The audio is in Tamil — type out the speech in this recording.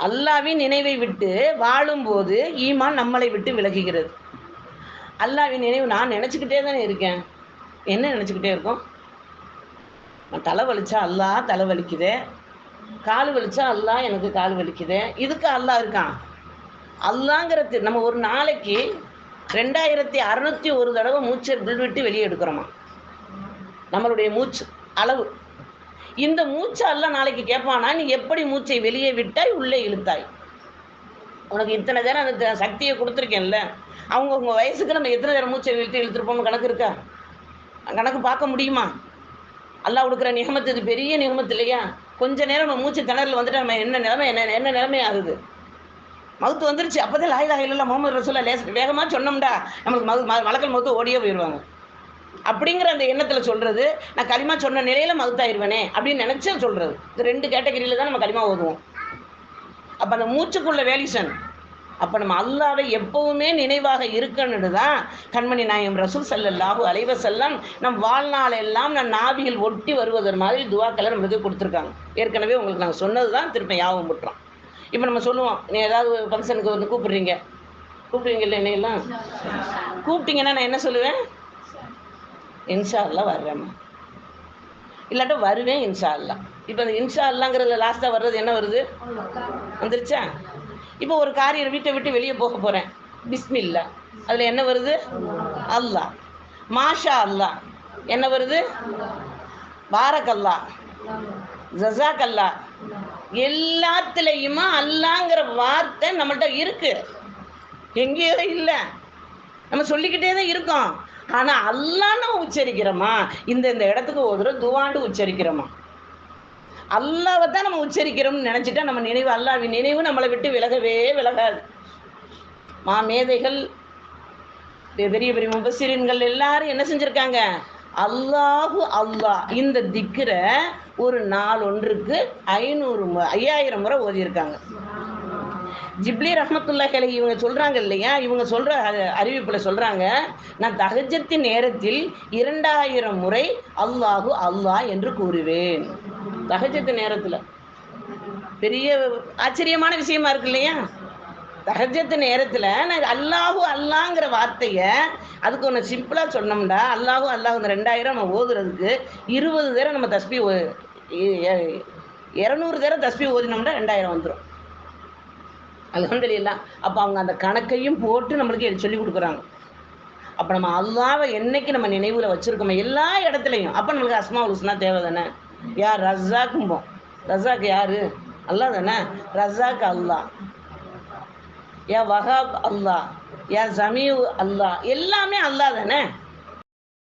அல்லாவின் நினைவை விட்டு வாழும்போது ஈமான் நம்மளை விட்டு விலகுகிறது. அல்லாவின் நினைவு நான் நினச்சிக்கிட்டே தானே இருக்கேன். என்ன நினச்சிக்கிட்டே இருக்கோம்? நான் தலை வலிச்சா அல்லா தலை வலிக்குது. கால் வலிச்சா அல்லா எனக்கு கால் வலிக்குதே. இதுக்கு அல்லா இருக்கான். அல்லாங்கிறது நம்ம ஒரு நாளைக்கு ரெண்டாயிரத்தி அறநூற்றி ஒரு தடவை மூச்சை விட்டு வெளியே எடுக்கிறோமா? நம்மளுடைய மூச்சு அளவு. இந்த மூச்சை எல்லாம் நாளைக்கு கேட்பானா நீ எப்படி மூச்சை வெளியே விட்டாய் உள்ளே இழுத்தாய்? உனக்கு இத்தனை நேரம் அந்த சக்தியை கொடுத்துருக்கேன்ல. அவங்கவுங்க வயசுக்கு நம்ம எத்தனை நேரம் மூச்சை இழுத்து இழுத்துருப்போம்னு கணக்கு இருக்கா? கணக்கு பார்க்க முடியுமா? அல்லாஹ் கொடுக்குற நிகமத்து இது பெரிய நிகமத்து இல்லையா? கொஞ்ச நேரம் நம்ம மூச்சு திணறல் வந்துட்டு நம்ம என்ன நிலைமை என்ன என்ன நிலைமை ஆகுது? மவுத்து வந்துருச்சு. அப்போதான் லாயிலாக லாய் இல்லை முகமது ரசூலா லேஸ் வேகமாக சொன்னோம்டா. நம்மளுக்கு மவு ம- மலக்கல் மவுத்து ஓடியே போயிடுவாங்க அப்படிங்கிற அந்த எண்ணத்தில் சொல்கிறது நான் களிமா சொன்ன நிலையில் மகுத்தாயிருவேனே அப்படின்னு நினச்சா சொல்கிறது இது ரெண்டு கேட்டகரியில் தான் நம்ம களிமா ஓதுவோம். அப்போ அந்த மூச்சுக்குள்ள வேலிசன் அப்போ நம்ம அல்லாவை எப்பவுமே நினைவாக இருக்கணுன்னு தான் கண்மணி நாயம் ரசூல் செல்லல்லாஹு அலைவ செல்லம் நம் வாழ்நாளெல்லாம் நம் நாவியில் ஒட்டி வருவதன் மாதிரி துவாக்களை நம்மளுக்கு கொடுத்துருக்காங்க. ஏற்கனவே உங்களுக்கு நாங்கள் சொன்னது தான் திரும்ப ஞாபகம் விட்டுறோம் இப்போ நம்ம சொல்லுவோம் நீ ஏதாவது ஃபங்க்ஷனுக்கு வந்து கூப்பிடுறீங்க? இல்லை என்னையெல்லாம்? கூப்பிட்டீங்கன்னா நான் என்ன சொல்லுவேன்? இன்ஷா அல்லா வர்றேம்மா இல்லாட்டா வருவேன் இன்ஷா அல்லா இப்போ அந்த இன்ஷா அல்லாங்கிறதுல லாஸ்ட்டாக வர்றது என்ன வருது? வந்துருச்சா? இப்போ ஒரு காரியம் வீட்டை விட்டு வெளியே போக போகிறேன் பிஸ்மில்லா அதில் என்ன வருது? அல்லாஹ். மாஷா அல்லா என்ன வருது? பாரக் ஜசாக்கல்லா எல்லாத்துலேயுமா அல்லாங்கிற வார்த்தை நம்மள்கிட்ட இருக்குது எங்கேயோ இல்லை. நம்ம சொல்லிக்கிட்டே தான் இருக்கோம். ஆனால் அல்லான்னு உச்சரிக்கிறோமா? இந்த இந்த இடத்துக்கு ஒரு தடவை துவாண்டு உச்சரிக்கிறோமா? அல்லாவை தான் நம்ம உச்சரிக்கிறோம்னு நினச்சிட்டா நம்ம நினைவு அல்லாவின் நினைவு நம்மளை விட்டு விலகவே விலகாது. மா மேதைகள் பெரிய பெரிய முபசிரியன்கள் எல்லாரும் என்ன செஞ்சுருக்காங்க? அல்லாஹு அல்லாஹ் இந்த திக்கரை ஒரு நாள் ஒன்றுக்கு ஐநூறு ஐயாயிரம் முறை ஓதியிருக்காங்க. ஜிப்லி ரஹமத்துல்லாஹி இவங்க சொல்றாங்க இல்லையா? இவங்க சொல்ற அறிவிப்பில் அறிவிப்புல சொல்றாங்க நான் தகஜத்தின் நேரத்தில் இரண்டாயிரம் முறை அல்லாஹு அல்லாஹ் என்று கூறுவேன். தஹஜத்து நேரத்துல. பெரிய ஆச்சரியமான விஷயமா இருக்கு இல்லையா? தகஜத்து நேரத்துல நான் அல்லாஹு அல்லாங்கிற வார்த்தைய அதுக்கு ஒன்று சிம்பிளா சொன்னோம்டா அல்லாஹு அல்லாஹ் இந்த ரெண்டாயிரம் நம்ம ஓதுறதுக்கு இருபது தடவை நம்ம தஸ்பி ஓ- இரநூறு தடவை தஸ்பி ஓதினோம்னா ரெண்டாயிரம் வந்துடும் அல்ஹம்துலில்லாஹ் அப்போ அவங்க அந்த கணக்கையும் போட்டு நம்மளுக்கு சொல்லி கொடுக்குறாங்க. அப்போ நம்ம அல்லாவை என்னைக்கு நம்ம நினைவில் வச்சுருக்கோமோ எல்லா இடத்துலையும். அப்போ நம்மளுக்கு அஸ்மா உலுசுனா தேவை தானே? யார்? ரஸாக்கும்போம் ரஸாக் யார்? அல்லாஹ் தானே? ரஸாக் அல்லாஹ். யா வஹாப் அல்லாஹ். யா ஜமீவ் அல்லாஹ். எல்லாமே அல்லாஹ் தானே?